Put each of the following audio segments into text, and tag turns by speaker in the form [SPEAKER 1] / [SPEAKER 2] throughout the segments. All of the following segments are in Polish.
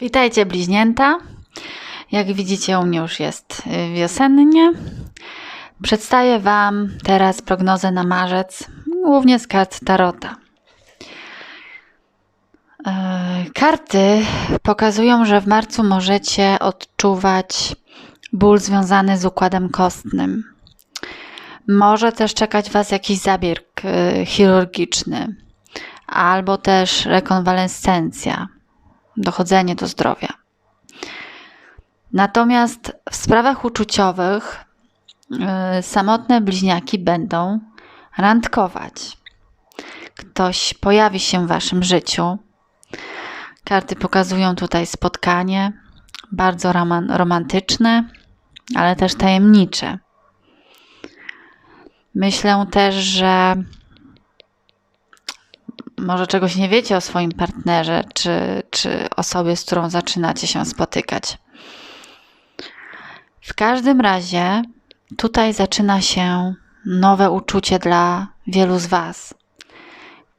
[SPEAKER 1] Witajcie bliźnięta. Jak widzicie, u mnie już jest y, wiosennie. Przedstawię Wam teraz prognozę na marzec, głównie z kart Tarota. E, karty pokazują, że w marcu możecie odczuwać ból związany z układem kostnym. Może też czekać Was jakiś zabieg y, chirurgiczny, albo też rekonwalescencja dochodzenie do zdrowia. Natomiast w sprawach uczuciowych yy, samotne bliźniaki będą randkować. Ktoś pojawi się w waszym życiu. Karty pokazują tutaj spotkanie, bardzo romantyczne, ale też tajemnicze. Myślę też, że może czegoś nie wiecie o swoim partnerze, czy, czy osobie, z którą zaczynacie się spotykać. W każdym razie tutaj zaczyna się nowe uczucie dla wielu z Was.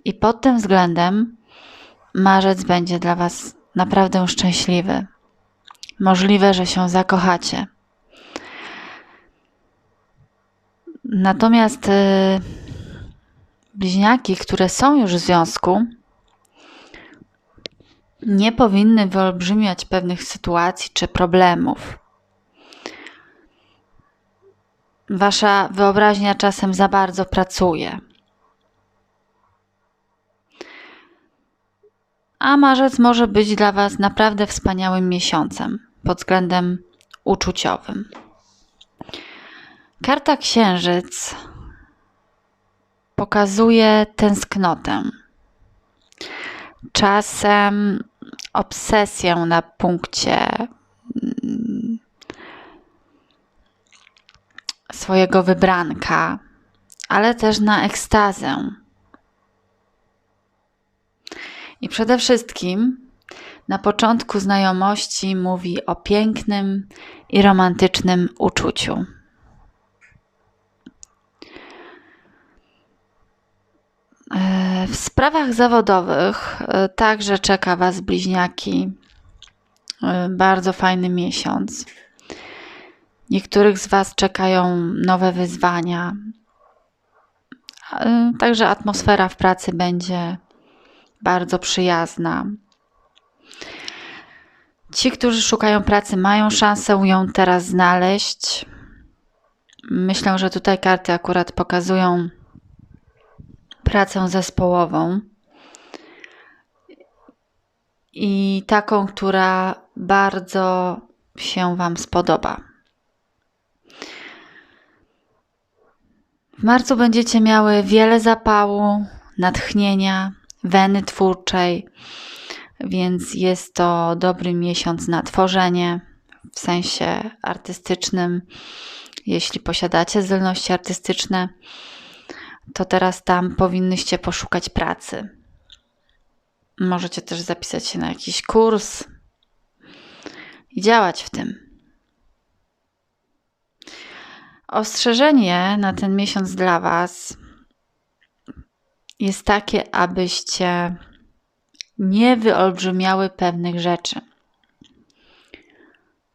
[SPEAKER 1] I pod tym względem marzec będzie dla Was naprawdę szczęśliwy. Możliwe, że się zakochacie. Natomiast. Bliźniaki, które są już w związku, nie powinny wyolbrzymiać pewnych sytuacji czy problemów. Wasza wyobraźnia czasem za bardzo pracuje. A marzec może być dla Was naprawdę wspaniałym miesiącem pod względem uczuciowym. Karta Księżyc pokazuje tęsknotę. Czasem obsesję na punkcie mm, swojego wybranka, ale też na ekstazę. I przede wszystkim na początku znajomości mówi o pięknym i romantycznym uczuciu. W sprawach zawodowych e, także czeka Was bliźniaki. E, bardzo fajny miesiąc. Niektórych z Was czekają nowe wyzwania. E, także atmosfera w pracy będzie bardzo przyjazna. Ci, którzy szukają pracy, mają szansę ją teraz znaleźć. Myślę, że tutaj karty akurat pokazują pracę zespołową i taką, która bardzo się Wam spodoba. W marcu będziecie miały wiele zapału, natchnienia, weny twórczej, więc jest to dobry miesiąc na tworzenie w sensie artystycznym. Jeśli posiadacie zdolności artystyczne, to teraz tam powinnyście poszukać pracy. Możecie też zapisać się na jakiś kurs i działać w tym. Ostrzeżenie na ten miesiąc dla Was jest takie, abyście nie wyolbrzymiały pewnych rzeczy,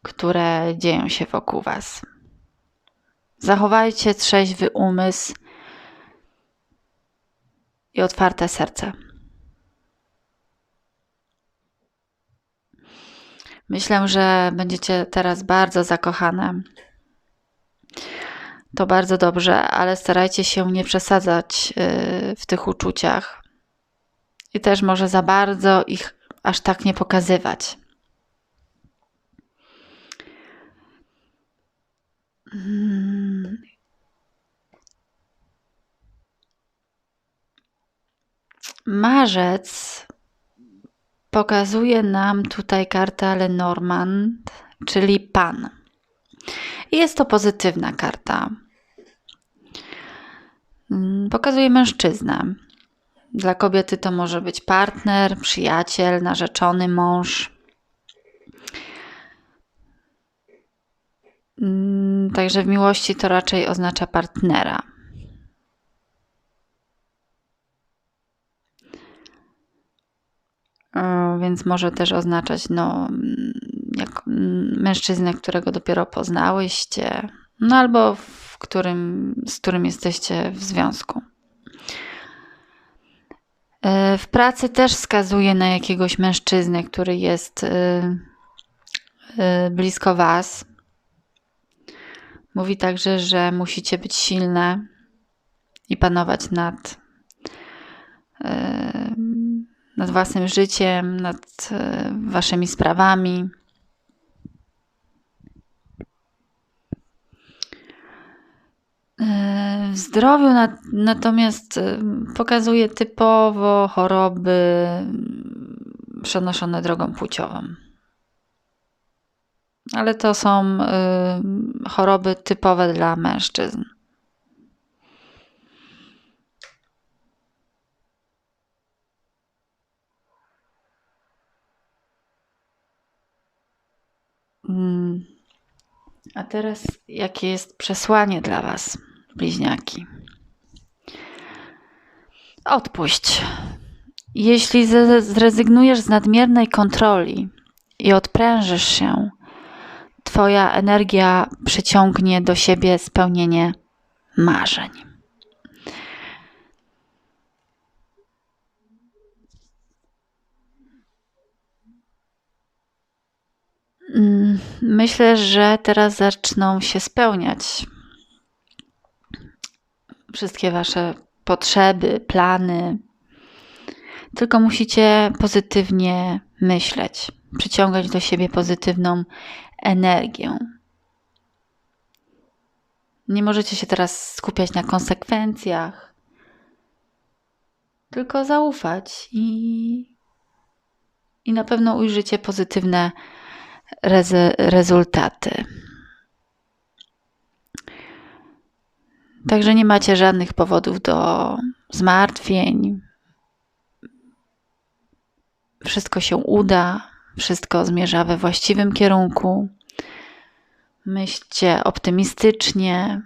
[SPEAKER 1] które dzieją się wokół Was. Zachowajcie trzeźwy umysł i otwarte serce. Myślę, że będziecie teraz bardzo zakochane. To bardzo dobrze, ale starajcie się nie przesadzać y, w tych uczuciach i też może za bardzo ich aż tak nie pokazywać. Marzec pokazuje nam tutaj kartę Lenormand, czyli Pan. Jest to pozytywna karta. Mm, pokazuje mężczyznę. Dla kobiety to może być partner, przyjaciel, narzeczony mąż. Mm, także w miłości to raczej oznacza partnera. Więc może też oznaczać no, jak mężczyznę, którego dopiero poznałyście, no albo w którym, z którym jesteście w związku. E, w pracy też wskazuje na jakiegoś mężczyznę, który jest e, e, blisko Was. Mówi także, że musicie być silne i panować nad, nad własnym życiem, nad waszymi sprawami. W zdrowiu natomiast y, pokazuje typowo choroby przenoszone drogą płciową. Ale to są choroby typowe dla mężczyzn. A teraz, jakie jest przesłanie dla Was, bliźniaki? Odpuść. Jeśli zrezygnujesz z nadmiernej kontroli i odprężysz się, Twoja energia przyciągnie do siebie spełnienie marzeń. Myślę, że teraz zaczną się spełniać wszystkie Wasze potrzeby, plany. Tylko musicie pozytywnie myśleć, przyciągać do siebie pozytywną energię. Nie możecie się teraz skupiać na konsekwencjach, tylko zaufać i, i na pewno ujrzycie pozytywne rezultaty. Także nie macie żadnych powodów do zmartwień. Wszystko się uda, wszystko zmierza we właściwym kierunku. Myślcie optymistycznie.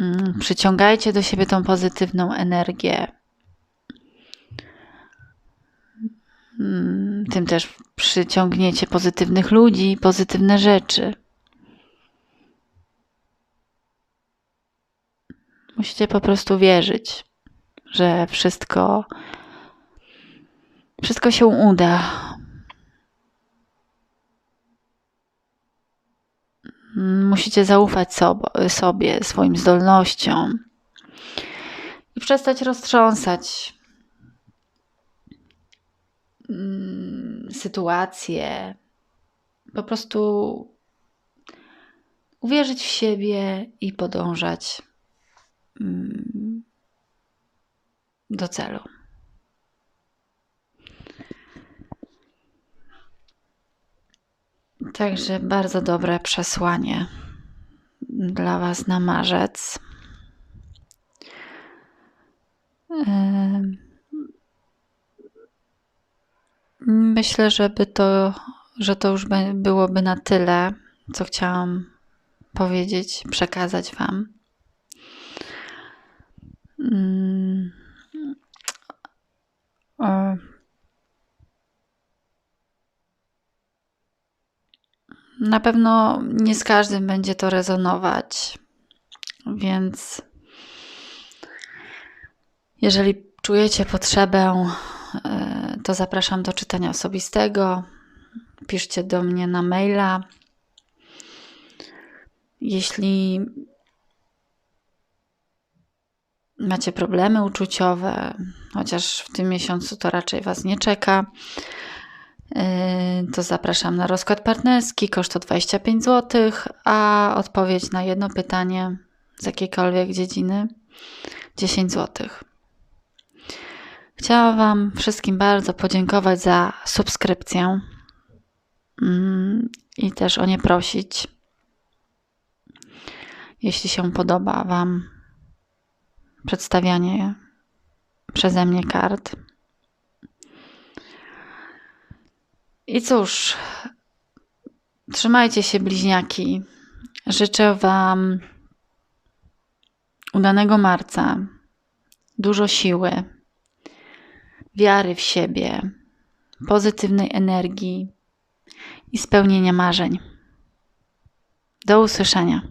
[SPEAKER 1] Mm, przyciągajcie do siebie tą pozytywną energię. Mm, tym też przyciągniecie pozytywnych ludzi, pozytywne rzeczy. Musicie po prostu wierzyć, że wszystko, wszystko się uda. Musicie zaufać sobie, swoim zdolnościom i przestać roztrząsać sytuacje. Po prostu uwierzyć w siebie i podążać Mm, do celu. Także bardzo dobre przesłanie dla Was na marzec. Myślę, żeby to, że to już byłoby na tyle, co chciałam powiedzieć, przekazać Wam. Mm. Na pewno nie z każdym będzie to rezonować, więc jeżeli czujecie potrzebę, e, to zapraszam do czytania osobistego. Piszcie do mnie na maila. Jeśli macie problemy uczuciowe, chociaż w tym miesiącu to raczej Was nie czeka, yy, to zapraszam na rozkład partnerski, koszt to 25 zł, a odpowiedź na jedno pytanie z jakiejkolwiek dziedziny 10 zł. Chciałam Wam wszystkim bardzo podziękować za subskrypcję mm, i też o nie prosić. Jeśli się podoba Wam przedstawianie przeze mnie kart. I cóż, trzymajcie się, bliźniaki. Życzę Wam udanego marca, dużo siły, wiary w siebie, pozytywnej energii i spełnienia marzeń. Do usłyszenia.